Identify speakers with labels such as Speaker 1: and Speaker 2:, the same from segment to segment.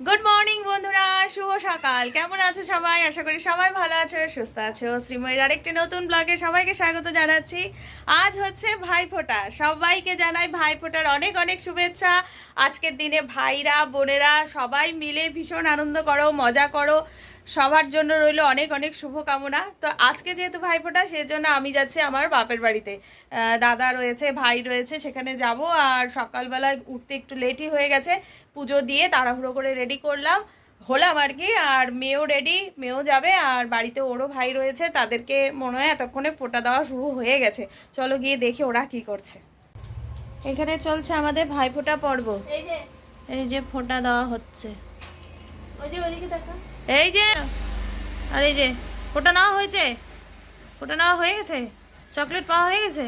Speaker 1: Good morning বন্ধুরা। শুভ সকাল। কেমন আছো সবাই? আশা করি সবাই ভালো আছো, সুস্থ আছো। শ্রীময়ের আরেকটি নতুন ব্লগে সবাইকে স্বাগত জানাচ্ছি। আজ হচ্ছে ভাইফোঁটা সবাইকে জানাই ভাইফোঁটার অনেক অনেক শুভেচ্ছা। আজকের দিনে ভাইরা, বোনেরা সবাই মিলে ভীষণ আনন্দ করো, মজা করো। সবার জন্য রইল অনেক অনেক শুভকামনা। তো আজকে যেহেতু ভাইফোঁটা সেজন্য আমি যাচ্ছি আমার বাপের বাড়িতে। দাদা রয়েছে ভাই রয়েছে সেখানে যাব। আর সকালবেলায় উঠতে একটু লেটই হয়ে গেছে। পুজো দিয়ে তাড়াহুড়ো করে রেডি করলাম। হলাম আর কি আর মেয়েও রেডি মেয়েও যাবে আর বাড়িতে ওরও ভাই রয়েছে। তাদেরকে মনে হয় এতক্ষণে ফোঁটা দেওয়া শুরু হয়ে গেছে। চলো গিয়ে দেখি ওরা কি করছে। এখানে চলছে আমাদের ভাইফোঁটা পর্ব।
Speaker 2: এই যে।
Speaker 1: এই যে ফোঁটা দেওয়া হচ্ছে।
Speaker 2: ওই যে ওইদিকে দেখা।
Speaker 1: এই যে আর এই যে ফোটা নেওয়া হয়েছে? ওটা নেওয়া হয়ে গেছে? চকলেট পাওয়া হয়ে গেছে?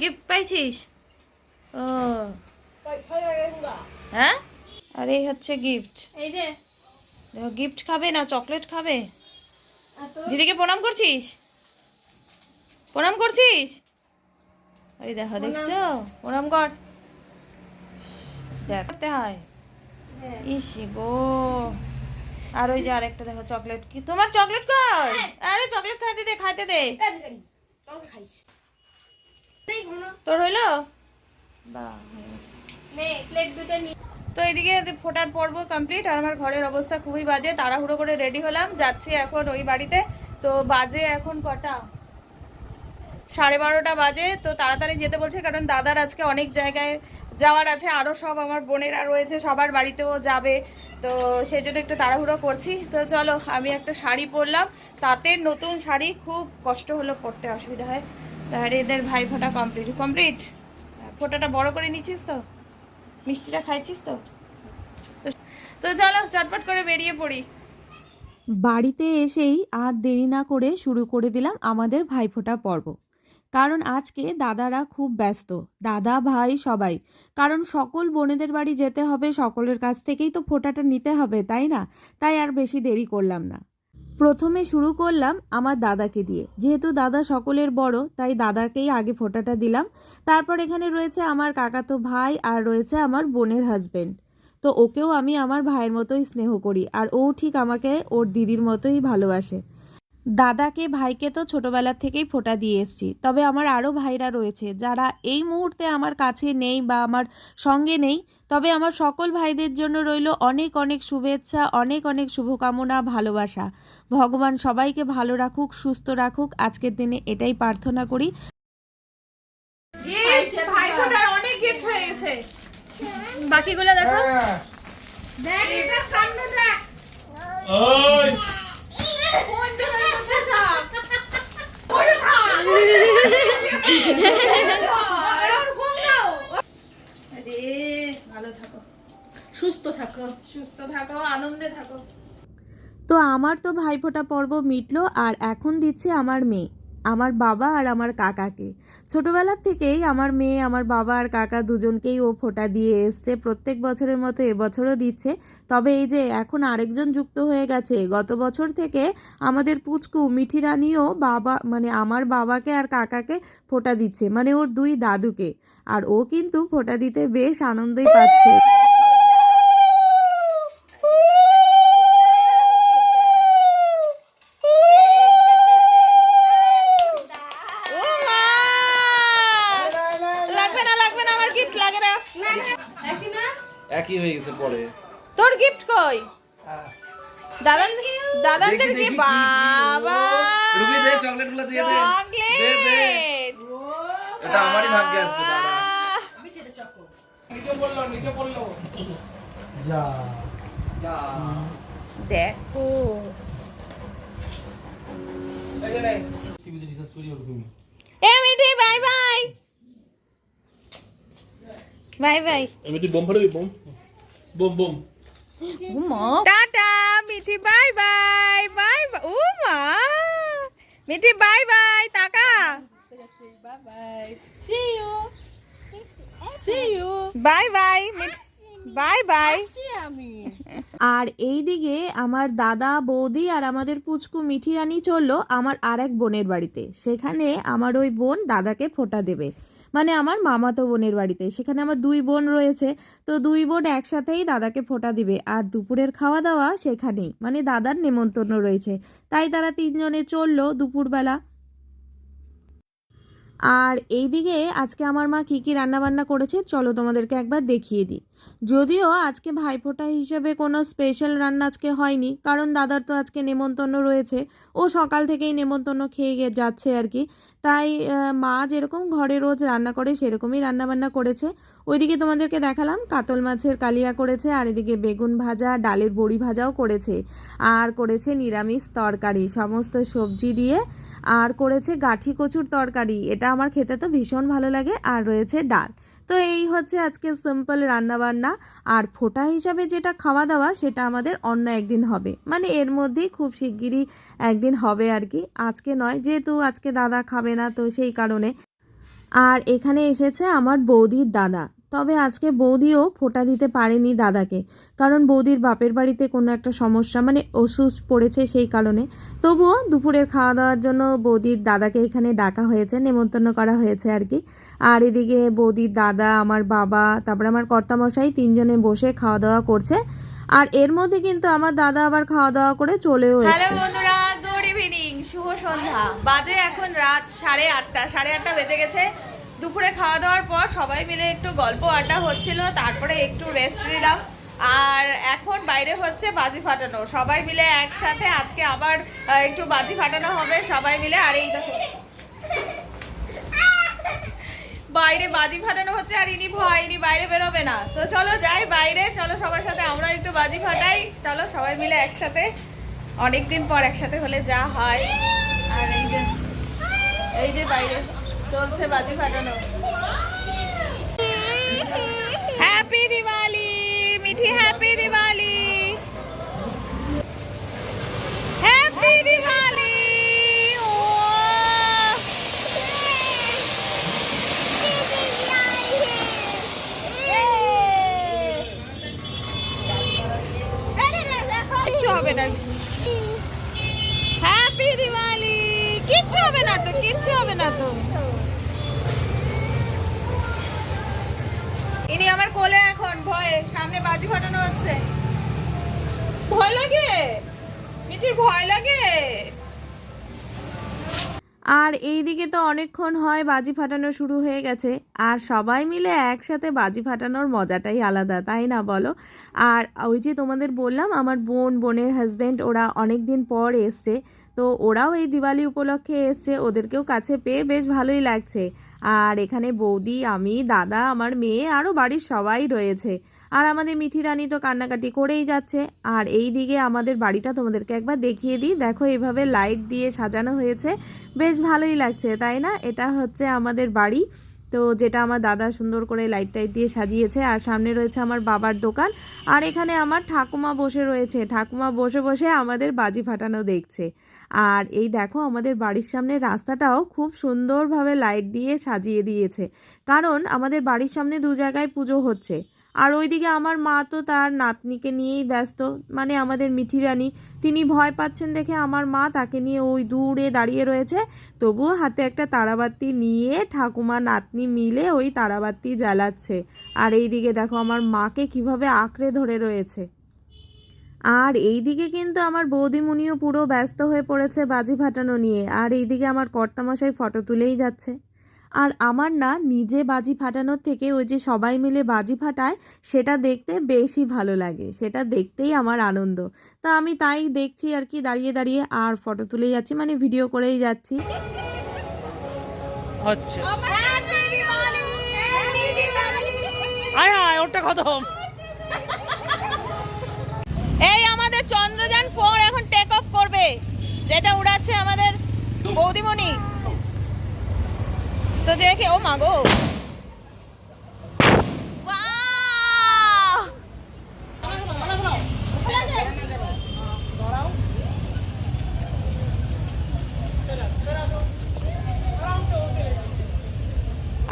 Speaker 1: গিফট পাইছিস? ও। হ্যাঁ? আর এই হচ্ছে গিফট।
Speaker 2: এই যে।
Speaker 1: দেখো গিফট খাবে না চকলেট খাবে? দিদিকে প্রণাম করছিস? প্রণাম করছিস? এই দেখো দেখছ? প্রণাম কর। দেখ করতে হয়।
Speaker 2: হ্যাঁ।
Speaker 1: ইসি গো। আর ওই যে আরেকটা দেখো চকলেট কি? তোমার চকলেট কই? আরে চকলেট খাইতে দে খাইতে দে। তোর হইল? তো এদিকে ফোটার পর্ব কমপ্লিট আর আমার ঘরের অবস্থা খুবই বাজে তাড়াহুড়ো করে রেডি হলাম যাচ্ছি এখন ওই বাড়িতে। তো বাজে এখন কটা? সাড়ে বারোটা বাজে তো তাড়াতাড়ি যেতে বলছে কারণ দাদার আজকে অনেক জায়গায় যাওয়ার আছে আরও সব আমার বোনেরা রয়েছে, সবার বাড়িতেও যাবে। তো সেই জন্য একটু তাড়াহুড়ো করছি। তো চলো, আমি একটা শাড়ি পরলাম। তাতে নতুন শাড়ি খুব কষ্ট হলো পরতে, অসুবিধা হয়। আর এদের ভাই ফোটা কমপ্লিট কমপ্লিট ফোটাটা বড় করে নিচ্ছিস তো? মিষ্টিটা খাইছিস তো- তো চলো, চটপট করে বেরিয়ে পড়ি।
Speaker 3: বাড়িতে এসেই আর দেরি না করে শুরু করে দিলাম আমাদের ভাইফোঁটা পর্ব। কারণ আজকে দাদারা খুব ব্যস্ত। দাদা, ভাই, সবাই। কারণ সকল বোনেদের বাড়ি যেতে হবে, সকলের কাছ থেকেই তো ফোঁটাটা নিতে হবে, তাই না? তাই আর বেশি দেরি করলাম না। প্রথমে শুরু করলাম আমার দাদাকে দিয়ে। যেহেতু দাদা সকলের বড়, তাই দাদাকেই আগে ফোঁটাটা দিলাম। তারপর এখানে রয়েছে আমার কাকাতো ভাই আর রয়েছে আমার বোনের হাজবেন্ড তো ওকেও আমি আমার ভাইয়ের মতোই স্নেহ করি, আর ও ঠিক আমাকে ওর দিদির মতোই ভালোবাসে। দাদাকে ভাইকে তো ছোটবেলার থেকেই ফোঁটা দিয়ে এসছি। তবে আমার আরও ভাইরা রয়েছে যারা এই মুহূর্তে আমার কাছে নেই বা আমার সঙ্গে নেই। তবে আমার সকল ভাইদের জন্য রইল অনেক অনেক শুভেচ্ছা অনেক অনেক শুভকামনা ভালোবাসা। ভগবান সবাইকে ভালো রাখুক সুস্থ রাখুক। আজকের দিনে এটাই প্রার্থনা করি।
Speaker 1: হয়ে বাকিগুলো দেখো।
Speaker 2: দেখ এটা কাণ্ড দেখ।
Speaker 4: ওই।
Speaker 1: কোন জায়গায় আছে সব ওরে থাক
Speaker 2: আর ঘুম দাও
Speaker 1: আরে ভালো থাকো
Speaker 2: সুস্থ
Speaker 1: সুস্থ থাকো, আনন্দে থাকো।
Speaker 3: তো আমার তো ভাইফোঁটা পর্ব মিটলো আর এখন দিচ্ছে আমার মেয়ে, আমার বাবা আর আমার কাকাকে। ছোটবেলার থেকেই আমার মেয়ে, আমার বাবা আর কাকা দুজনকেই ও ফোঁটা দিয়ে এসছে, প্রত্যেক বছরের মতো এবছরও দিচ্ছে। তবে এই যে এখন আরেকজন যুক্ত হয়ে গেছে, গত বছর থেকে আমাদের পুচকু মিঠি রানীও বাবা মানে আমার বাবাকে আর কাকাকে ফোঁটা দিচ্ছে মানে ওর দুই দাদুকে। আর ও কিন্তু ফোঁটা দিতে বেশ আনন্দই পাচ্ছে।
Speaker 4: আসবে দাঁড়া
Speaker 1: দেখো এ Mithi bye bye bye bye
Speaker 4: আমি তুই বোম ফাড়বি বোম। বোম বোম।
Speaker 1: টাটা মিঠি বাই বাই বাই ও মা। মিঠি বাই বাই টাকা
Speaker 2: bye bye see you see you
Speaker 1: bye bye bye bye
Speaker 2: আমি
Speaker 3: আর এই দিকে আমার দাদা বৌদি আর আমাদের পুচকু মিঠি রানী চলল আমার আর এক বোনের বাড়িতে। সেখানে আমার ওই বোন দাদাকে ফোঁটা দেবে। মানে আমার মামাতো বোনের বাড়িতে। সেখানে আমার দুই বোন রয়েছে। তো দুই বোন একসাথেই দাদাকে ফোঁটা দিবে। আর দুপুরের খাওয়া দাওয়া সেখানেই। মানে দাদার নেমন্তন্ন রয়েছে। তাই তারা তিনজনে চলল দুপুরবেলা। আর এই দিকে আজকে আমার মা কী কী রান্নাবান্না করেছে, চলো তোমাদেরকে একবার দেখিয়ে দিই। যদিও আজকে ভাইফোঁটা হিসেবে কোনো স্পেশাল রান্না আজকে হয়নি, কারণ দাদার তো আজকে নেমন্তন্ন রয়েছে। ও সকাল থেকেই নেমন্তন্ন খেয়ে যাচ্ছে আর কি। তাই মা যেরকম ঘরে রোজ রান্না করে সেরকমই রান্নাবান্না করেছে। ওইদিকে তোমাদেরকে দেখালাম, কাতল মাছের কালিয়া করেছে, আর এদিকে বেগুন ভাজা, ডালের বড়ি ভাজাও করেছে। আর করেছে নিরামিষ তরকারি, সমস্ত সবজি দিয়ে। আর করেছে গাঠি কচুর তরকারি, এটা আমার খেতে তো ভীষণ ভালো লাগে। আর রয়েছে ডাল। তো এই হচ্ছে আজকে সিম্পল রান্নাবান্না। আর ফোটা হিসাবে যেটা খাওয়া দাওয়া সেটা আমাদের অন্য একদিন হবে। মানে এর মধ্যেই খুব শিগগিরই একদিন হবে আর কি। আজকে নয়, যেহেতু আজকে দাদা খাবে না, তো সেই কারণে। আর এখানে এসেছে আমার বৌদির দাদা। তবে আজকে বৌদিও ফোঁটা দিতে পারেনি দাদাকে। কারণ বৌদির বাপের বাড়িতে কোনো একটা সমস্যা মানে অসুস পড়েছে সেই কারণে। তবুও দুপুরের খাওয়া দাওয়ার জন্য বৌদির দাদাকে এখানে ডাকা হয়েছে নেমন্তন্ন করা হয়েছে আর কি। আর এদিকে বৌদির দাদা আমার বাবা তারপরে আমার কর্তামশাই তিনজনে বসে খাওয়া দাওয়া করছে। আর এর মধ্যে কিন্তু আমার দাদা আবার খাওয়া দাওয়া করে চলেও এসছে।
Speaker 1: বন্ধুরা গুড ইভিনিং শুভ সন্ধ্যা। বাজে এখন রাত সাড়ে আটটা সাড়ে আটটা বেজে গেছে। দুপুরে খাওয়া দাওয়ার পর সবাই মিলে একটু গল্প আড্ডা হচ্ছিল, তারপরে একটু রেস্ট নিলাম। আর এখন বাইরে হচ্ছে বাজি ফাটানো। সবাই মিলে একসাথে আজকে আবার একটু বাজি ফাটানো হবে সবাই মিলে। আর এই দেখো, বাইরে বাজি ফাটানো হচ্ছে আর ইনি ভয়, ইনি বাইরে বেরোবে না। তো চলো যাই বাইরে, চলো সবার সাথে আমরা একটু বাজি ফাটাই। চলো সবাই মিলে একসাথে, অনেকদিন পর একসাথে হলে যা হয়। আর এই যে এই যে বাইরে চলছে বাজি ফাটানো। হ্যাপি দিওয়ালি মিঠি হ্যাপি দিওয়ালি ইনি আমার কোলে এখন, ভয়ে, সামনে বাজি ফাটানো হচ্ছে। ভয় লাগে? মিঠির ভয় লাগে?
Speaker 3: আর এইদিকে তো অনেকক্ষণ হয় বাজি ফাটানো শুরু হয়ে গেছে, আর সবাই মিলে একসাথে বাজি ফাটানোর মজাটাই আলাদা, তাই না বলো? আর ওই যে তোমাদের বললাম, আমার বোন, বোনের হাজব্যান্ড ওরা অনেক দিন পর এসছে, তো ওরাও এই দিওয়ালি উপলক্ষে এসছে, ওদেরকেও কাছে পেয়ে বেশ ভালোই লাগছে। আর এখানে বৌদি, আমি, দাদা, আমার মেয়ে আরও বাড়ির সবাই রয়েছে। আর আমাদের মিঠি রানী তো কান্নাকাটি করেই যাচ্ছে। আর এই দিকে আমাদের বাড়িটা তোমাদেরকে একবার দেখিয়ে দিই। দেখো এইভাবে লাইট দিয়ে সাজানো হয়েছে। বেশ ভালোই লাগছে, তাই না? এটা হচ্ছে আমাদের বাড়ি। তো যেটা আমার দাদা সুন্দর করে লাইট টাইট দিয়ে সাজিয়েছে। আর সামনে রয়েছে আমার বাবার দোকান। আর এখানে আমার ঠাকুমা বসে রয়েছে। ঠাকুমা বসে বসে আমাদের বাজি ফাটানো দেখছে। আর এই দেখো আমাদের বাড়ির সামনে রাস্তাটাও খুব সুন্দরভাবে লাইট দিয়ে সাজিয়ে দিয়েছে। কারণ আমাদের বাড়ির সামনে দু জায়গায় পুজো হচ্ছে। আর ওইদিকে আমার মা তো তার নাতনিকে নিয়েই ব্যস্ত। মানে আমাদের মিঠি রানী তিনি ভয় পাচ্ছেন দেখে আমার মা তাকে নিয়ে ওই দূরে দাঁড়িয়ে রয়েছে। তবুও হাতে একটা তারাবাতি নিয়ে ঠাকুমা, নাতনি মিলে ওই তারাবাতি জ্বালাচ্ছে। আর এইদিকে দেখো আমার মাকে কীভাবে আঁকড়ে ধরে রয়েছে। আর এই দিকে কিন্তু আমার বৌদিমুনিও পুরো ব্যস্ত হয়ে পড়েছে বাজি ফাটানো নিয়ে। আর এই দিকে আমার কর্তামশাই ফটো তুলেই যাচ্ছে। আর আমার না নিজে বাজি ফাটানোর থেকে ওই যে সবাই মিলে বাজি ফাটায় সেটা দেখতে বেশি ভালো লাগে। সেটা দেখতেই আমার আনন্দ। তা আমি তাই দেখছি আর কি দাঁড়িয়ে দাঁড়িয়ে আর ফটো তুলে যাচ্ছি মানে ভিডিও করেই যাচ্ছি।
Speaker 5: আচ্ছা। আয় আয় ওটা খতম
Speaker 1: যেটা উড়াচ্ছে আমাদের বৌদিমণি। তো দেখে ও মাগো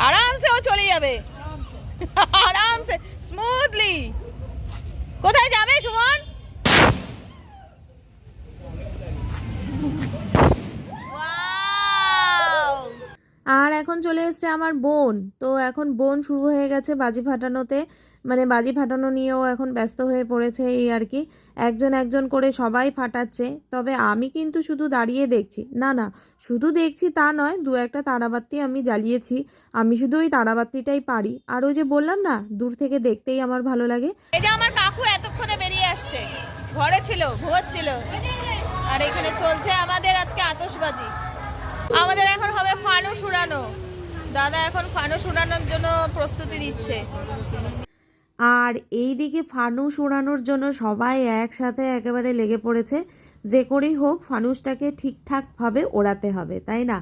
Speaker 1: আরামসে ও চলে যাবে আরামসে স্মুথলি কোথায় যাবে সুমন Wow!
Speaker 3: আর এখন চলে এসছে আমার বোন। তো এখন বোন শুরু হয়ে গেছে বাজি ফাটানোতে। মানে বাজি ফাটানো নিয়েও এখন ব্যস্ত হয়ে পড়েছে এই আর কি। একজন একজন করে সবাই ফাটাচ্ছে। তবে আমি কিন্তু শুধু দাঁড়িয়ে দেখছি। না না, শুধু দেখছি তা নয়, দু একটা তারাবাতি আমি জ্বালিয়েছি। আমি শুধু ওই তারাবাতিটাই পারি। আর ওই যে বললাম না, দূর থেকে দেখতেই আমার ভালো লাগে।
Speaker 1: এই যে আমার কাকু এতক্ষণে বেরিয়ে আসছে। ঘরে ছিল ঘুমাচ্ছিল আর এখানে চলছে আমাদের আজকে আতশবাজি। আমাদের এখন হবে ফানুস উড়ানো দাদা এখন ফানুস উড়ানোর জন্য প্রস্তুতি দিচ্ছে
Speaker 3: আর এই দিকে ফানুস উড়ানোর জন্য সবাই একসাথে একেবারে লেগে পড়েছে। যে করেই হোক, ফানুসটাকে ঠিকঠাকভাবে ওড়াতে হবে, তাই না?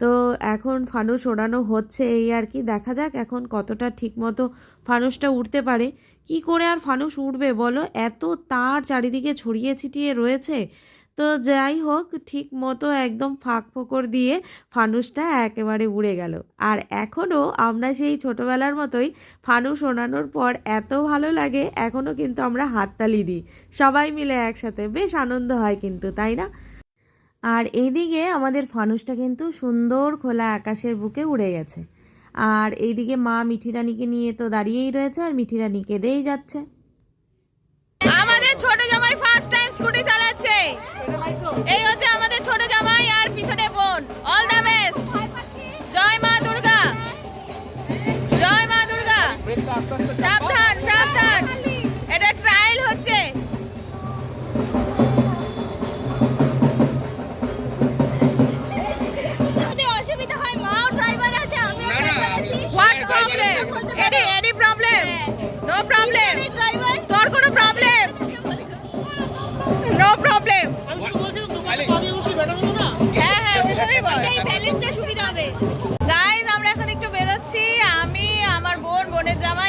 Speaker 3: তো এখন ফানুস ওড়ানো হচ্ছে এই আর কি। দেখা যাক এখন কতটা ঠিক মতো ফানুসটা উঠতে পারে। কি করে আর ফানুস উঠবে বলো? এত তার চারিদিকে ছড়িয়ে ছিটিয়ে রয়েছে। তো যাই হোক, ঠিক মতো একদম ফাঁক ফোকর দিয়ে ফানুসটা একেবারে উড়ে গেল। আর এখনও আমরা সেই ছোটোবেলার মতোই ফানুস ওড়ানোর পর এত ভালো লাগে এখনও কিন্তু আমরা হাততালি দিই। সবাই মিলে একসাথে বেশ আনন্দ হয় কিন্তু, তাই না? আর এইদিকে আমাদের ফানুসটা কিন্তু সুন্দর খোলা আকাশের বুকে উড়ে গেছে। আর এইদিকে মা মিঠি রানীকে নিয়ে তো দাঁড়িয়েই রয়েছে আর মিঠি রানী কেঁদেই যাচ্ছে।
Speaker 1: আমাদের ছোট জামাই ফার্স্ট টাইম স্কুটি চালাচ্ছে। এই হচ্ছে আমাদের ছোট জামাই আর পিছনে বোন। অল দ্য বেস্ট জয় মা দুর্গা। জয় মা দুর্গা।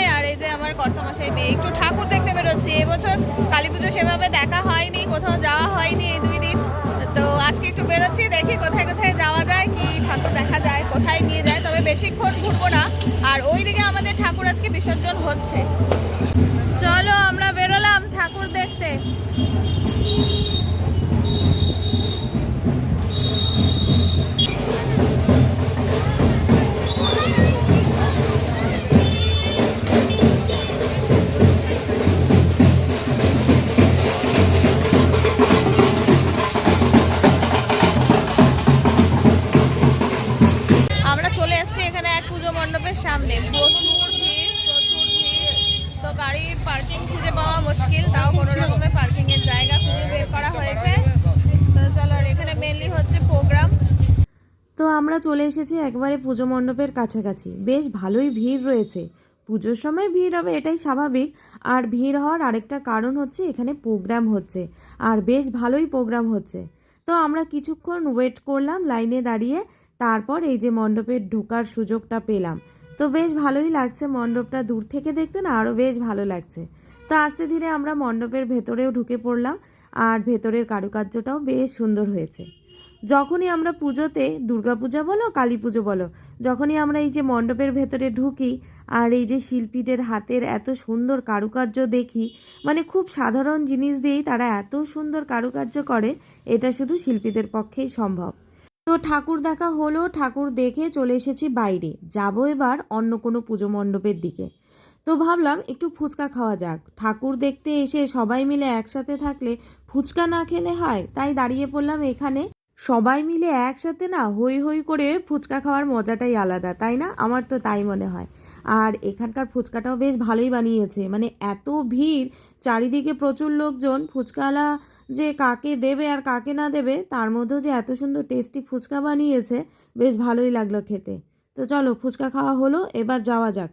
Speaker 1: জামাই আর এই যে আমার কর্তমাশাই মেয়ে, একটু ঠাকুর দেখতে বেরোচ্ছি। এবছর কালী পুজো সেভাবে দেখা হয়নি, কোথাও যাওয়া হয়নি এই দুই দিন। তো আজকে একটু বেরোচ্ছি, দেখি কোথায় কোথায় যাওয়া যায়, কি ঠাকুর দেখা যায়, কোথায় নিয়ে যায়, তবে বেশিক্ষণ ঘুরবো না। আর ওইদিকে আমাদের ঠাকুর আজকে বিসর্জন হচ্ছে। এসেছি
Speaker 3: একবারে পুজো মণ্ডপের কাছাকাছি। বেশ ভালোই ভিড় রয়েছে। পুজোর সময় ভিড় হবে, এটাই স্বাভাবিক। আর ভিড় হওয়ার আরেকটা কারণ হচ্ছে এখানে প্রোগ্রাম হচ্ছে। আর বেশ ভালোই প্রোগ্রাম হচ্ছে। তো আমরা কিছুক্ষণ ওয়েট করলাম লাইনে দাঁড়িয়ে, তারপর এই যে মণ্ডপে ঢোকার সুযোগটা পেলাম। তো বেশ ভালোই লাগছে মণ্ডপটা দূর থেকে দেখতে না আরও বেশ ভালো লাগছে। তো আস্তে ধীরে আমরা মণ্ডপের ভেতরেও ঢুকে পড়লাম। আর ভেতরের কারুকার্যটাও বেশ সুন্দর হয়েছে। যখনই আমরা পুজোতে দুর্গাপূজা বলো কালী পুজো বলো, যখনই আমরা এই যে মণ্ডপের ভেতরে ঢুকি আর এই যে শিল্পীদের হাতের এত সুন্দর কারুকার্য দেখি মানে খুব সাধারণ জিনিস দিয়েই তারা এত সুন্দর কারুকার্য করে, এটা শুধু শিল্পীদের পক্ষেই সম্ভব। তো ঠাকুর দেখা হলো, ঠাকুর দেখে চলে এসেছি বাইরে, যাব এবার অন্য কোনো পুজো মণ্ডপের দিকে। তো ভাবলাম একটু ফুচকা খাওয়া যাক। ঠাকুর দেখতে এসে সবাই মিলে একসাথে থাকলে ফুচকা না খেলে হয়, তাই দাঁড়িয়ে পড়লাম এখানে। সবাই মিলে একসাথে না হই হই করে ফুচকা খাওয়ার মজাটাই আলাদা, তাই না? আমার তো তাই মনে হয়। আর এখানকার ফুচকাটাও বেশ ভালোই বানিয়েছে। মানে এত ভিড়, চারিদিকে প্রচুর লোকজন, ফুচকাওয়ালা যে কাকে দেবে আর কাকে না দেবে, তার মধ্যেও যে এত সুন্দর টেস্টি ফুচকা বানিয়েছে, বেশ ভালোই লাগল খেতে। তো চলো, ফুচকা খাওয়া হলো, এবার যাওয়া যাক।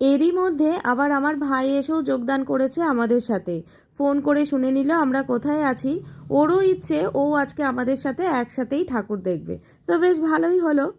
Speaker 3: এরই মধ্যে আবার আমার ভাই এসেও যোগদান করেছে আমাদের সাথে। ফোন করে শুনে নিল, আমরা কোথায় আছি? ওরও ইচ্ছে, ও আজকে আমাদের সাথে একসাথেই ঠাকুর দেখবে। তো বেশ ভালোই হলো।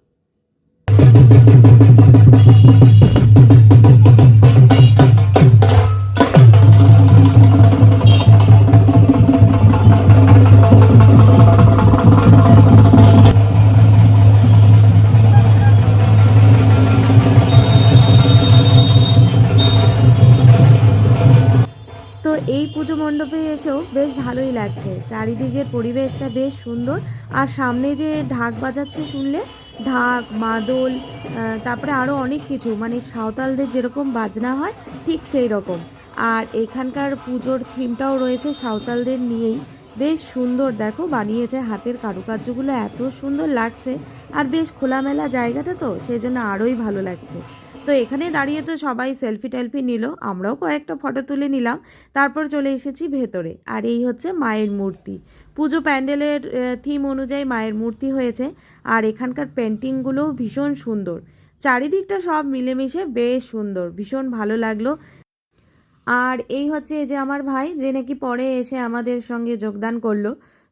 Speaker 3: পুজো মণ্ডপে এসেও বেশ ভালোই লাগছে। চারিদিকের পরিবেশটা বেশ সুন্দর। আর সামনে যে ঢাক বাজাচ্ছে শুনলে, ঢাক, মাদল তারপরে আরও অনেক কিছু মানে সাঁওতালদের যেরকম বাজনা হয়, ঠিক সেই রকম। আর এখানকার পুজোর থিমটাও রয়েছে সাঁওতালদের নিয়েই। বেশ সুন্দর, দেখো, বানিয়েছে হাতের কারুকার্যগুলো, এত সুন্দর লাগছে। আর বেশ খোলামেলা জায়গাটা তো সেই জন্য আরোই ভালো লাগছে। তো এখানে দাঁড়িয়ে তো সবাই সেলফি টেলফি নিল। আমরাও কয়েকটা ফটো তুলে নিলাম। তারপর চলে এসেছি ভেতরে। আর এই হচ্ছে মায়ের মূর্তি। পুজো প্যান্ডেলের থিম অনুযায়ী মায়ের মূর্তি হয়েছে। আর এখানকার পেন্টিংগুলোও ভীষণ সুন্দর। চারিদিকটা সব মিলেমিশে বেশ সুন্দর। ভীষণ ভালো লাগল। আর এই হচ্ছে যে আমার ভাই, যে নাকি পরে এসে আমাদের সঙ্গে যোগদান করল।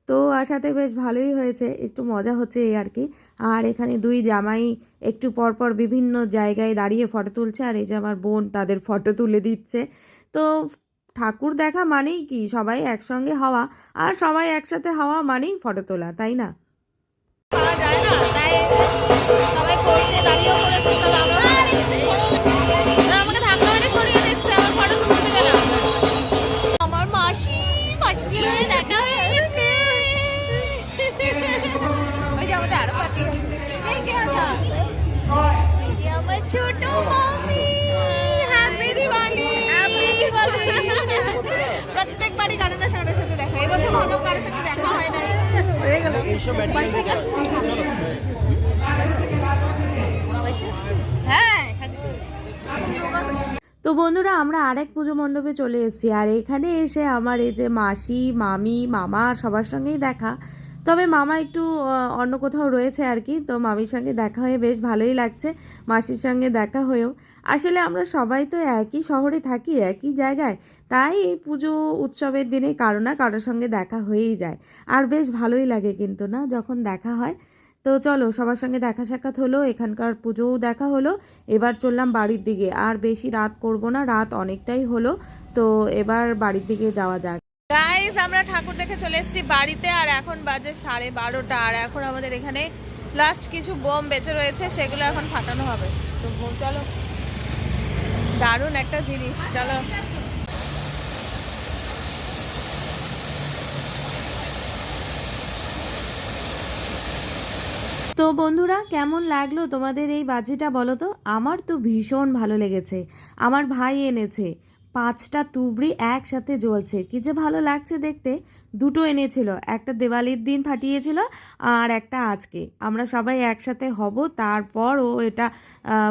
Speaker 3: তো আসাতে বেশ ভালোই হয়েছে, একটু মজা হচ্ছে এই আর কি। আর এখানে দুই জামাই একটু পরপর বিভিন্ন জায়গায় দাঁড়িয়ে ফটো তুলছে, আর এই যে আমার বোন তাদের ফটো তুলে দিচ্ছে। তো ঠাকুর দেখা মানেই কি? সবাই একসঙ্গে হওয়া, আর সবাই একসাথে হওয়া মানেই ফটো তোলা, তাই না?
Speaker 1: সবাই পড়তে
Speaker 3: তো বন্ধুরা, আমরা আরেক পুজো মণ্ডপে চলে এসেছি। আর এখানে এসে আমার এই যে মাসি, মামি, মামা সবার সঙ্গেই দেখা। তবে মামা একটু অন্য কোথাও রয়েছে আর কি, তো মামির সঙ্গে দেখা হয়ে বেশ ভালোই লাগছে, মাসির সঙ্গে দেখা হয়েও। আসলে আমরা সবাই তো একই শহরে থাকি, একই জায়গায়, তাই এই পুজো উৎসবের দিনে কারও না কারোর সঙ্গে দেখা হয়েই যায়। আর বেশ ভালোই লাগে কিন্তু না যখন দেখা হয়। তো চলো, সবার সঙ্গে দেখা সাক্ষাৎ হলো, এখানকার পুজোও দেখা হলো, এবার চললাম বাড়ির দিকে। আর বেশি রাত করব না, রাত অনেকটাই হলো, তো এবার বাড়ির দিকে যাওয়া যাক।
Speaker 1: গাইস আমরা ঠাকুর দেখে চলে এসেছি বাড়িতে, আর এখন বাজে সাড়ে বারোটা, আর এখন আমাদের এখানে লাস্ট কিছু বোম বেঁচে রয়েছে, সেগুলো এখন ফাটানো হবে। তো চলো। দারুণ একটা জিনিস, চলো।
Speaker 3: তো বন্ধুরা, কেমন লাগল তোমাদের এই বাজিটা বলো তো? আমার তো ভীষণ ভালো লেগেছে। আমার ভাই এনেছে। পাঁচটা তুবড়ি একসাথে জ্বলছে। কি যে ভালো লাগছে দেখতে। দুটো এনেছিল, একটা দেওয়ালির দিন ফাটিয়েছিল আর একটা আজকে। আমরা সবাই একসাথে হব তারপর ও এটা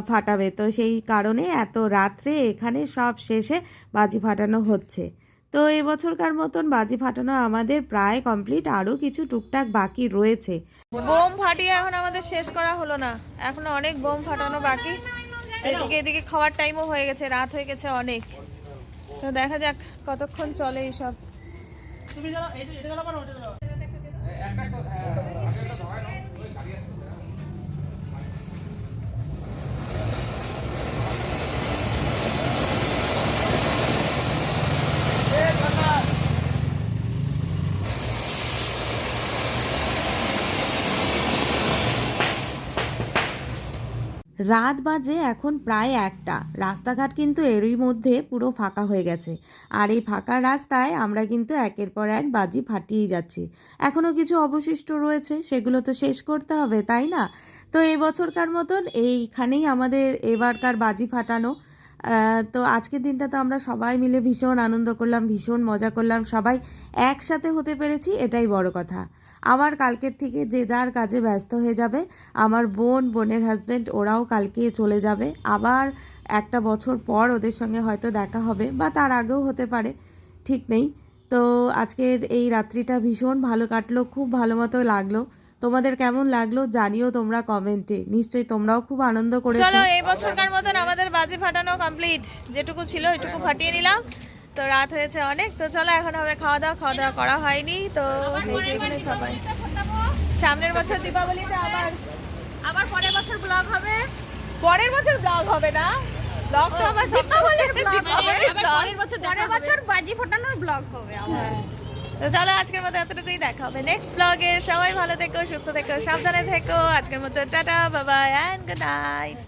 Speaker 3: ফাটাবে। তো সেই কারণে এত রাত্রে এখানে সব শেষে বাজি ফাটানো হচ্ছে। তো এবছরকার মতন বাজি ফাটানো আমাদের প্রায় কমপ্লিট, আরও কিছু টুকটাক বাকি রয়েছে।
Speaker 1: বোম ফাটিয়ে এখন আমাদের শেষ করা হলো না। এখনও অনেক বোম ফাটানো বাকি। এদিকে এদিকে খাওয়ার টাইমও হয়ে গেছে, রাত হয়ে গেছে অনেক। তো দেখা যাক কতক্ষণ চলে এইসব।
Speaker 5: তুমি জ্বালাও এটা এটা জ্বালাবো না ওটা জ্বালাও
Speaker 3: রাত বাজে এখন প্রায় একটা। রাস্তাঘাট কিন্তু এরই মধ্যে পুরো ফাঁকা হয়ে গেছে। আর এই ফাঁকা রাস্তায় আমরা কিন্তু একের পর এক বাজি ফাটিয়ে যাচ্ছি। এখনও কিছু অবশিষ্ট রয়েছে, সেগুলো তো শেষ করতে হবে, তাই না? তো এই বছরকার মতন এইখানেই আমাদের এবারকার বাজি ফাটানো। তো আজকের দিনটা তো আমরা সবাই মিলে ভীষণ আনন্দ করলাম, ভীষণ মজা করলাম, সবাই একসাথে হতে পেরেছি, এটাই বড় কথা। আবার কালকের থেকে যে যার কাজে ব্যস্ত হয়ে যাবে, আমার বোন, বোনের হাজব্যান্ড ওরাও কালকে চলে যাবে। আবার একটা বছর পর ওদের সঙ্গে হয়তো দেখা হবে বা তার আগেও হতে পারে, ঠিক নেই। তো আজকের এই রাত্রিটা ভীষণ ভালো কাটলো, খুব ভালো মতো লাগল। তোমাদের কেমন লাগল জানিও তোমরা কমেন্টে নিশ্চয়ই তোমরাও খুব আনন্দ করেছ।
Speaker 1: চলো, এই বছরকার মতন আমাদের বাজি ফাটানো কমপ্লিট যেটুকু ছিল এটুকু ফাটিয়ে নিলাম। তো রাত হয়েছে অনেক তো চলো এখন হবে খাওয়া দাওয়া খাওয়া দাওয়া করা হয়নি তো এখানে সবাই। সামনের বছর দীপাবলিতে আবার
Speaker 6: আবার পরের বছর ব্লগ হবে।
Speaker 1: পরের বছর ব্লগ হবে না? ব্লগ তো আবার
Speaker 6: দীপাবলির ব্লগ হবে পরের বছর পরের বছর বাজি ফোটানোর ব্লগ হবে আমার।
Speaker 1: তো চলো আজকের মতো এতটুকুই দেখা হবে নেক্সট ব্লগে সবাই ভালো থেকো সুস্থ থেকো সাবধানে থেকো। আজকের মতো টাটা বাবা অ্যান্ড গুড নাইট